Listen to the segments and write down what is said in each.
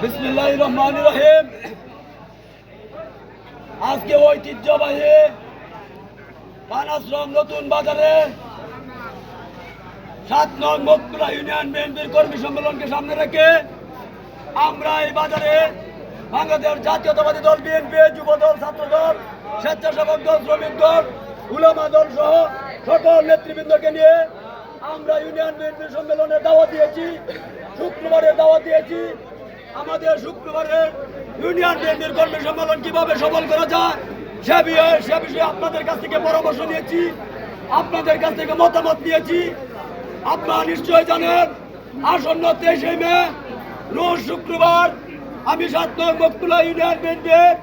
বিসমিল্লাহ রহমান রহিম। আজকে ঐতিহ্যবাহী পানাশ্রম নতুন বাজারে সাত নং মকতুলা ইউনিয়ন বিএনপির কর্মী সম্মেলনকে সামনে রেখে আমরা এই বাজারে বাংলাদেশ জাতীয়তাবাদী দল, বিএনপি যুব দল ছাত্র দল স্বেচ্ছাসেবক দল, শ্রমিক দল, উলামা দল সহ সকল নেতৃবৃন্দকে নিয়ে আমরা ইউনিয়ন বিএনপির সম্মেলনে দাওয়াত দিয়েছি, শুক্রবারে দাওয়াত দিয়েছি। আমাদের শুক্রবারের ইউনিয়ন বিএনপির কর্মী সম্মেলন কীভাবে সফল করা যায়, সে বিষয়ে সে বিষয়ে আপনাদের কাছ থেকে পরামর্শ নিয়েছি, আপনাদের কাছ থেকে মতামত নিয়েছি। আপনারা নিশ্চয় জানেন, আসন্ন তেইশে মে, রোজ শুক্রবার আমি সাত নং বকুলা ইউনিয়ন বিএনপির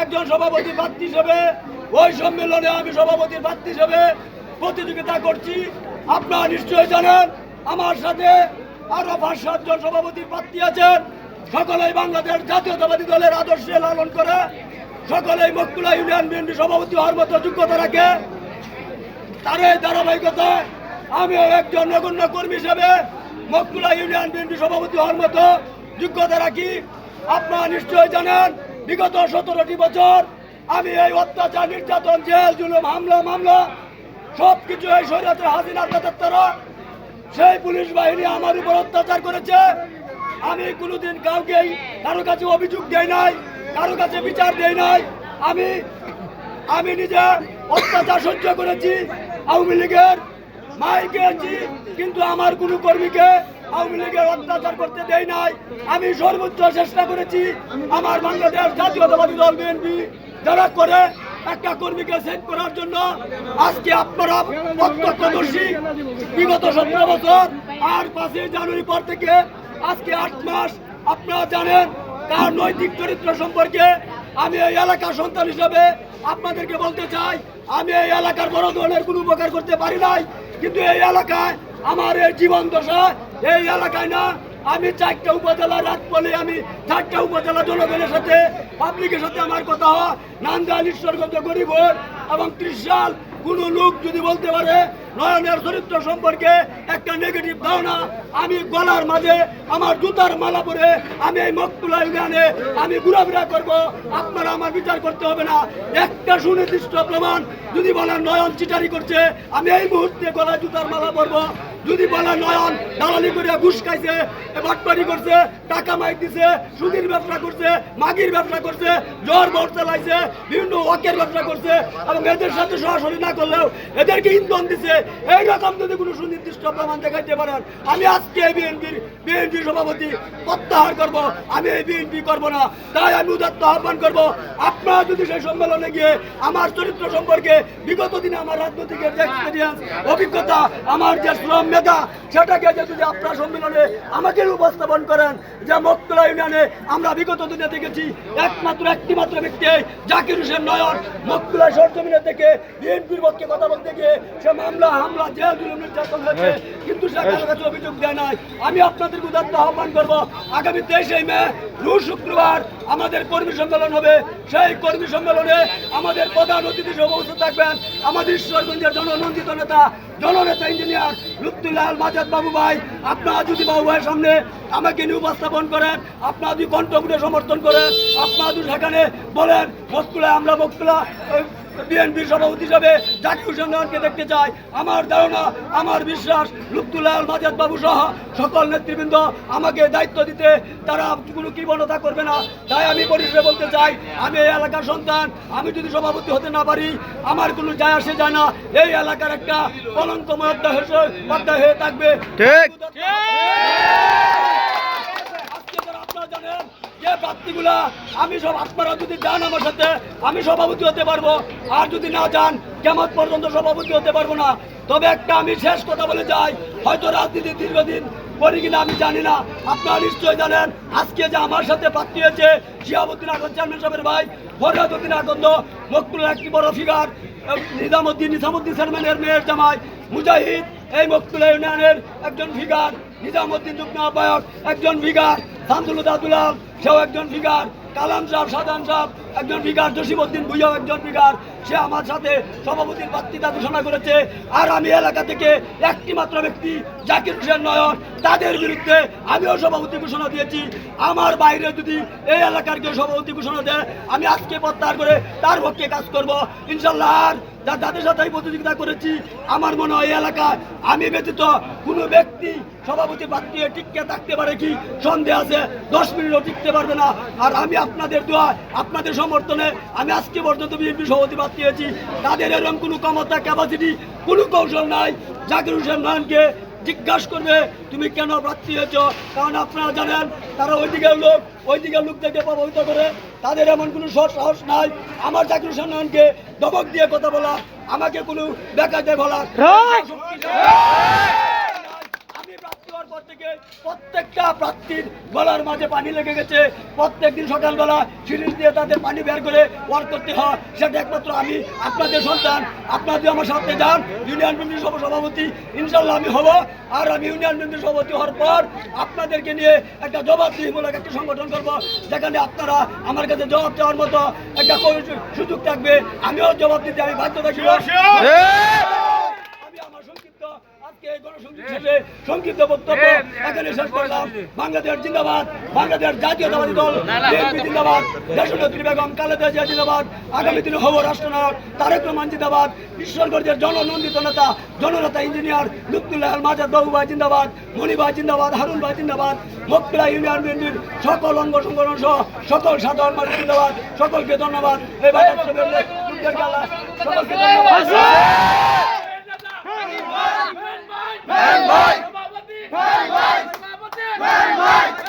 একজন সভাপতি প্রার্থী হিসেবে ওই সম্মেলনে আমি সভাপতির প্রার্থী হিসেবে প্রতিযোগিতা করছি। আপনারা নিশ্চয় জানেন, আমার সাথে আরও পাঁচ সাতজন সভাপতির প্রার্থী আছেন। সকলেই বাংলাদেশ জাতীয়তাবাদী দলের আদর্শে লালন করে, সকলেই মকুলা ইউনিয়ন বিএনপি সভাপতি হওয়ার মতো যোগ্যতা রাখে। তার এই ধারাবাহিকতায় আমিও একজন নগণ্য কর্মী হিসেবে মকতুলা ইউনিয়ন বিএনপি সভাপতি হওয়ার মতো যোগ্যতা রাখি। আপনারা নিশ্চয় জানেন, বিগত সতেরোটি বছর আমি এই অত্যাচার, নির্যাতন, জেল, জুলুম, হামলা, মামলা সব কিছু এই শরীয়তের হাসিনার তারা। সেই পুলিশ বাহিনী আমার উপর অত্যাচার করেছে। আমি কোনোদিন কাউকেই কারও কাছে অভিযোগ দেই নাই, কারও কাছে বিচার দেই নাই। আমি আমি নিজে অত্যাচার সহ্য করেছি আওয়ামী লীগের। মাই গেছি কিন্তু আমার কোনো কর্মীকে আওয়ামী লীগের অত্যাচার করতে দেই নাই। আমি সর্বোচ্চ চেষ্টা করেছি আমার বাংলাদেশ জাতীয়তাবাদী দল বিএনপি যারা করে একটা কর্মীকে সেট করার জন্য আজকে আপনারা প্রত্যক্ষদর্শী। বিগত সতেরো বছর, আর পাঁচই জানুয়ারি পর থেকে আজকে আট মাস, আপনারা জানেন তার নৈতিক চরিত্র সম্পর্কে আমি এই এলাকার সন্তান হিসাবে আপনাদেরকে বলতে চাই, আমি এই এলাকার বড় ধরনের কোনো উপকার করতে পারি নাই, কিন্তু এই এলাকায় আমার এই জীবন দশা, এই এলাকায় না আমি চারটা উপজেলা রাত বলে আমি চারটা উপজেলা জনগণের সাথে পাবলিকের সাথে আমার কথা হয়। নান্দাল, ঈশ্বরগঞ্জ গরিব এবং ত্রিশাল। কোনো লোক যদি বলতে পারে, নয়নের চরিত্র সম্পর্কে একটা নেগেটিভ ধারণা, আমি গলার মাঝে আমার জুতার মালা পরে আমি এই মকতুলা ইউনিয়নে আমি ঘোরাফেরা করব। আপনারা আমার বিচার করতে হবে না। একটা সুনির্দিষ্ট প্রমাণ যদি বলেন নয়ন চিটারি করছে, আমি এই মুহূর্তে গলায় জুতার মালা পরবো। যদি বলে নয়ন দালালি করে ঘুষ খাইছে বাটপারি করছে, টাকা মাইক দিছে, সুদির ব্যবসা করছে, মাগির ব্যবসা করছে, জ্বর বর চালাইছে, বিভিন্ন ওয়াকের ব্যবসা করছে, এবং এদের সাথে সরাসরি না করলেও এদেরকে ইন্ধন দিছে। এইরকম যদি কোনো সুনির্দিষ্ট প্রমাণ দেখাইতে পারেন, আমি আজকে বিএনপির বিএনপি সভাপতি প্রত্যাহার করব। আমি এই বিএনপি করব না। তাই আমি উদাত্ত আহ্বান করব, আপনারা যদি সেই সম্মেলনে গিয়ে আমার চরিত্র সম্পর্কে বিগত দিনে আমার রাজনৈতিক এক্সপিরিয়েন্স অভিজ্ঞতা, আমার যে শ্রম মেধা, সেটাকে যদি আপনার সম্মেলনে আমাকে উপস্থাপন করেন যে মক্তলা ইউনিয়নে আমরা বিগত দিনে দেখেছি একমাত্র একটি মাত্র ব্যক্তি জাকির হোসেন নয়ন। মক্তলা সরজমিনে থেকে বিএনপির পক্ষে কথা বলতে গিয়ে সে মামলা, হামলা, জেল, জুলুম, নির্যাতন হয়েছে, কিন্তু সে কারও কাছে অভিযোগ দেয় নাই। আমি আপনাদের উদাত্ত আহ্বান করব, আগামী তেইশে মে রোজ শুক্রবার আমাদের কর্মী সম্মেলন হবে। সেই কর্মী সম্মেলনে আমাদের প্রধান অতিথি সভাপতি থাকবেন আমাদের ঈশ্বরগঞ্জের জননন্দিত নেতা, জননেতা ইঞ্জিনিয়ার লুপ্তুল্লাল মাজাদ বাবু ভাই। আপনারা যদি বাবু ভাইয়ের সামনে আমাকে নিয়ে উপস্থাপন করেন আপনারা যদি কণ্ঠপুরে সমর্থন করেন আপনারা যদি সেখানে বলেন বস্তুলা আমরা বস্তুলা বিএনপির সভাপতি হিসাবে হোসেন নয়নকে দেখতে চাই। আমার ধারণা আমার বিশ্বাস লুপ্তুল্লাল মাজাদ বাবু সহ সকল নেতৃবৃন্দ আমাকে দায়িত্ব দিতে তারা কোনো কৃপণতা করবে না। তাই আমি পরিষেবা বলতে চাই আমি এই এলাকার সন্তান আমি যদি সভাপতি হতে না পারি আমার কোনো যায় আসে যায় না। এই এলাকার একটা কলঙ্কময় অধ্যায় হয়ে- অধ্যায় হয়ে থাকবে। ঠিক। আজকে যারা আপনারা জানেন যে প্রার্থীগুলা আমি সব আপনারা যদি যান আমার সাথে, আমি সভাপতি হতে পারব। আর যদি না যান কেমন পর্যন্ত সভাপতি হতে পারব না। তবে একটা আমি শেষ কথা বলে যাই, হয়তো রাজনীতি দীর্ঘদিন করি কিনা আমি জানি না। আপনারা নিশ্চয় জানেন, আজকে যে আমার সাথে প্রার্থী হয়েছে শিয়াবুদ্দিন আগত চেয়ারম্যান সাহেবের ভাই ফরিয়াদুদ্দিন আগত মকতুল একটি বড় ফিগার নিজামুদ্দিন নিজামুদ্দিন চেয়ারম্যানের মেয়ের জামাই, মুজাহিদ, এই মকতুল ইউনিয়নের একজন ফিগার। নিজামুদ্দিন যুগ্ম আহ্বায়ক একজন ফিগার শামসুল দাদুলাল সেও একজন ফিগার কালাম সাহেব সাদান সাহেব একজন বিকার জসিমউদ্দিন ভুইয়াও একজন বিকার সে আমার সাথে সভাপতির প্রার্থিতা ঘোষণা করেছে। আর আমি এলাকা থেকে একটি মাত্র ব্যক্তি, জাকির হোসেন নয়ন, তাদের বিরুদ্ধে আমিও সভাপতি ঘোষণা দিয়েছি। আমার বাইরে যদি এই এলাকার কেউ সভাপতি ঘোষণা দেয়, আমি আজকে প্রত্যাহার করে তার পক্ষে কাজ করব। ইনশাল্লাহ আর যা যাদের সাথে আমি প্রতিযোগিতা করেছি, আমার মনে হয় এই এলাকায় আমি ব্যতীত কোনো ব্যক্তি সভাপতি প্রার্থী হয়ে টিকে থাকতে পারে কি? সন্দেহ আছে, দশ মিনিটও টিকতে পারবে না। আর আমি আপনাদের দোয়া, আপনাদের সমর্থনে আমি আজকে পর্যন্ত বিএনপি সভাপতি প্রার্থী হয়েছি তাদের এরকম কোনো ক্ষমতা ক্যাপাসিটি কোনো কৌশল নাই। জাকির হোসেন নয়নকে জিজ্ঞাসা করবে তুমি কেন প্রার্থী হয়েছ? কারণ আপনারা জানেন তারা ওই দিকের লোক ওই দিকের লোকদেরকে প্রভাবিত করে। তাদের এমন কোনো সৎ সাহস নাই। আমার জাকির হোসেন নয়নকে দমক দিয়ে কথা বলা আমাকে কোনো বেকারদের বলা পর থেকে প্রত্যেকটা প্রার্থীর গলার মাঝে পানি লেগে গেছে। প্রত্যেকদিন সকালবেলা সিরিজ দিয়ে তাদের পানি বের করে ওয়ার্ক করতে হয়। সেটা একমাত্র আমি আপনাদের সন্তান আপনাদের আমার সাথে যান ইউনিয়ন বিএনপির সহ সভাপতি ইনশাল্লাহ আমি হব। আর আমি ইউনিয়ন বিএনপির সভাপতি হওয়ার পর আপনাদেরকে নিয়ে একটা জবাবদিহিমূলক একটা সংগঠন করব যেখানে আপনারা আমার কাছে জবাব দেওয়ার মতো একটা সুযোগ থাকবে। আমিও জবাব দিতে আমি বাধ্য থাকি আজকে এই গণসংযোগ শেষে সংক্ষিপ্ত বক্তব্য এখানে শেষ করলাম। বাংলাদেশ জিন্দাবাদ বাংলাদেশ জাতীয়তাবাদী দল বিএনপি জিন্দাবাদ দেশনেত্রী বেগম খালেদা জিয়া জিন্দাবাদ আগামী দিনে হব রাষ্ট্রনায়ক তারেক রহমান জিন্দাবাদ ঈশ্বরগঞ্জের জননন্দিত নেতা জননেতা ইঞ্জিনিয়ার লুৎফুল্লাহ আল মাজাদ বাবু ভাই জিন্দাবাদ হারুন ভাই জিন্দাবাদ মকপিলা ইউনিয়ন বিএনপির সকল অঙ্গ সংগঠন সহ সকল সাধারণ মানুষ জিন্দাবাদ। সকলকে ধন্যবাদ। এই ভাই সকলকে ধন্যবাদ। ম্যান ভাই ম্যান ভাই ম্যান ভাই